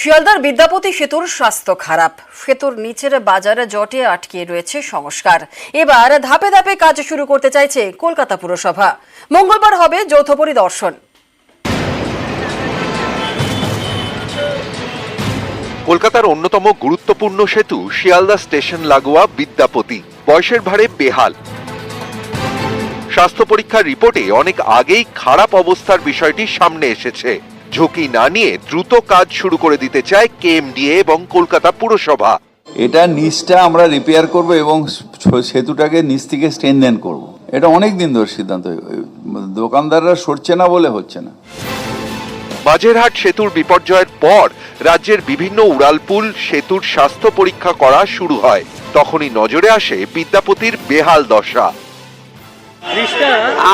শিয়ালদার বিদ্যাপতি সেতুর স্বাস্থ্য খারাপ। সেতুর নিচের বাজারে জটে আটকে রয়েছে সংস্কার। এবার ধাপে ধাপে কাজ শুরু করতে চাইছে কলকাতা পুরসভা। মঙ্গলবার হবে যৌথ পরিদর্শন। কলকাতার অন্যতম গুরুত্বপূর্ণ সেতু শিয়ালদা স্টেশন লাগোয়া বিদ্যাপতি। বয়সের ভারে বেহাল। স্বাস্থ্য পরীক্ষার রিপোর্টে অনেক আগেই খারাপ অবস্থার বিষয়টি সামনে এসেছে। ঝুঁকি না নিয়ে দ্রুত কাজ শুরু করে দিতে চায় কেএমডিএ এবং কলকাতা পুরসভা। এটা নিচটা আমরা রিপেয়ার করব এবং সেতুটাকে নিচ থেকে স্ট্রেনদেন করব। এটা অনেক দিন ধরে সিদ্ধান্ত দোকানদাররা সরছে না বলে হচ্ছে না। বাজেরহাট সেতুর বিপর্যয়ের পর রাজ্যের বিভিন্ন উড়ালপুল সেতুর স্বাস্থ্য পরীক্ষা করা শুরু হয়। তখনই নজরে আসে বিদ্যাপতির বেহাল দশা।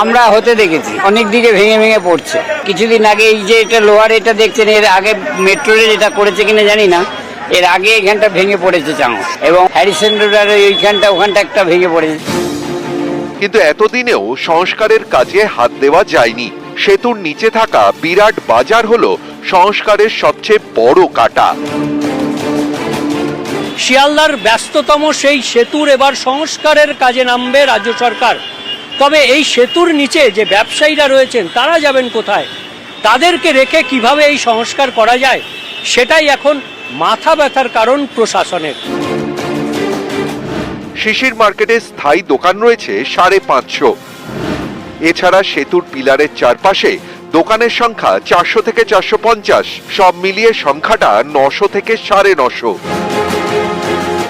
আমরা হতে দেখেছি অনেক দিকে ভেঙে ভেঙে পড়ছে। কিছুদিন আগে এই যে এটা লোহার এটা দেখছেন এর আগে মেট্রো রেল এটা করেছে কিনা জানি না এর আগে এখানটা ভেঙে পড়েছে চাঙ। এবং হ্যারিসেন রোডার ওইখানটা ওখানটা একটা ভেঙে পড়েছে। কিন্তু এতদিনেও সংস্কারের কাজে হাত দেওয়া যায়নি। সেতুর নিচে থাকা বিরাট বাজার হলো সংস্কারের সবচেয়ে বড় কাটা। শিয়ালদার ব্যস্ততম সেই সেতুর এবার সংস্কারের কাজে নামবে রাজ্য সরকার। তবে এই সেতুর নিচে যে ব্যবসায়ীরা রয়েছেন, তারা যাবেন কোথায়? তাদেরকে রেখে কীভাবে এই সংস্কার করা যায়? সেটাই এখন মাথা ব্যথার কারণ প্রশাসনের। শিশির মার্কেটে স্থায়ী দোকান রয়েছে সাড়ে পাঁচশো। এছাড়া সেতুর পিলারের চারপাশে দোকানের সংখ্যা চারশো থেকে চারশো পঞ্চাশ, সব মিলিয়ে সংখ্যাটা নশো থেকে সাড়ে নশো।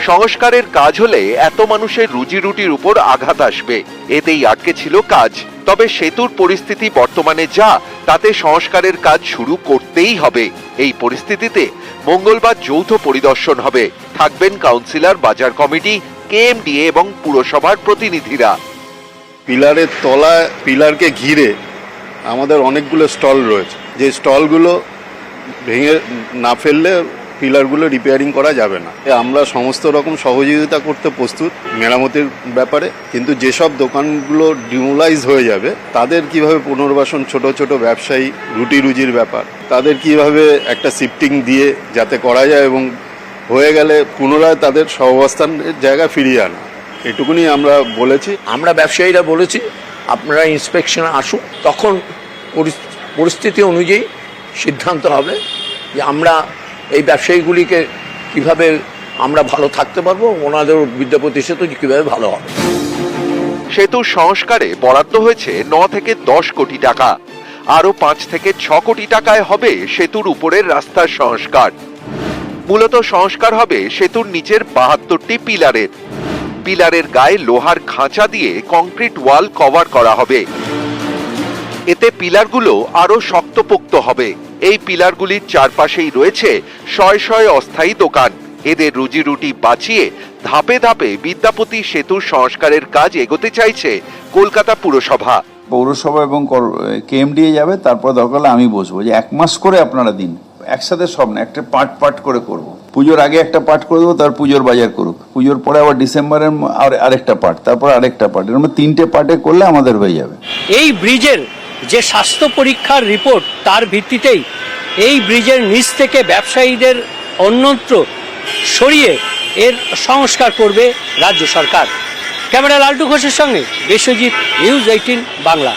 সংস্কারের কাজ হলে এত মানুষের রুজি রুটির উপর আঘাত আসবে। এতেই আটকে ছিল কাজ। তবে সেতুর পরিস্থিতি বর্তমানে যা, তাতে সংস্কারের কাজ শুরু করতেই হবে। এই পরিস্থিতিতে মঙ্গলবার যৌথ পরিদর্শন হবে। থাকবেন কাউন্সিলর, বাজার কমিটি, কেএমডিএ এবং পুরসভার প্রতিনিধিরা। পিলারের তলায় পিলারকে ঘিরে আমাদের অনেকগুলো স্টল রয়েছে। যে স্টলগুলো ভেঙে না ফেললে পিলারগুলো রিপেয়ারিং করা যাবে না। আমরা সমস্ত রকম সহযোগিতা করতে প্রস্তুত মেরামতির ব্যাপারে, কিন্তু যেসব দোকানগুলো ডিমোলাইজ হয়ে যাবে, তাদের কীভাবে পুনর্বাসন, ছোট ছোট ব্যবসায়ী, রুটি রুজির ব্যাপার, তাদের কীভাবে একটা শিফটিং দিয়ে যাতে করা যায় এবং হয়ে গেলে পুনরায় তাদের সহাবস্থানের জায়গা ফিরিয়ে আনা। এটুকুনি আমরা বলেছি। আমরা ব্যবসায়ীরা বলেছি, আপনারা ইন্সপেকশনে আসুন, তখন পরিস্থিতি অনুযায়ী সিদ্ধান্ত হবে যে আমরা এই ব্যবসায়ীগুলিকে কীভাবে আমরা ভালো থাকতে পারব? ওনাদের বিদ্যাপতি সেতু কীভাবে ভালো হবে? সেতু সংস্কারে বরাদ্দ হয়েছে ন থেকে দশ কোটি টাকা। আরও পাঁচ থেকে ছ কোটি টাকায় হবে সেতুর উপরের রাস্তার সংস্কার। মূলত সংস্কার হবে সেতুর নিচের বাহাত্তরটি পিলারের। পিলারের গায়ে লোহার খাঁচা দিয়ে কংক্রিট ওয়াল কভার করা হবে। এতে পিলারগুলো আরও শক্তপোক্ত হবে। এই পিলারগুলির চারপাশেই রয়েছে শয় শয় অস্থায়ী দোকান। এদের রুজি রুটি বাঁচিয়ে ধাপে ধাপে বিদ্যাপতি সেতুর সংস্কারের কাজ এগোতে চাইছে কলকাতা পুরসভা। পৌরসভা এবং কেএমডিএ যাবে তারপর দরকার হলে আমি বসবো যে এক মাস করে আপনারা দিন। একসাথে সব না একটা পার্ট পার্ট করে করব। পুজোর আগে একটা পার্ট করে দেবো তার পুজোর বাজার করুক। পুজোর পরে আবার ডিসেম্বরের আর আরেকটা পার্ট তারপর আরেকটা পার্ট এরকম তিনটে পার্টে করলে আমাদের হয়ে যাবে। এই ব্রিজের যে স্বাস্থ্য পরীক্ষার রিপোর্ট তার ভিত্তিতেই এই ব্রিজের নিচ থেকে ব্যবসায়ীদের অন্যত্র সরিয়ে এর সংস্কার করবে রাজ্য সরকার। ক্যামেরা লাল্টু ঘোষের সঙ্গে বিশ্বজিৎ নিউজ এইটিন বাংলা।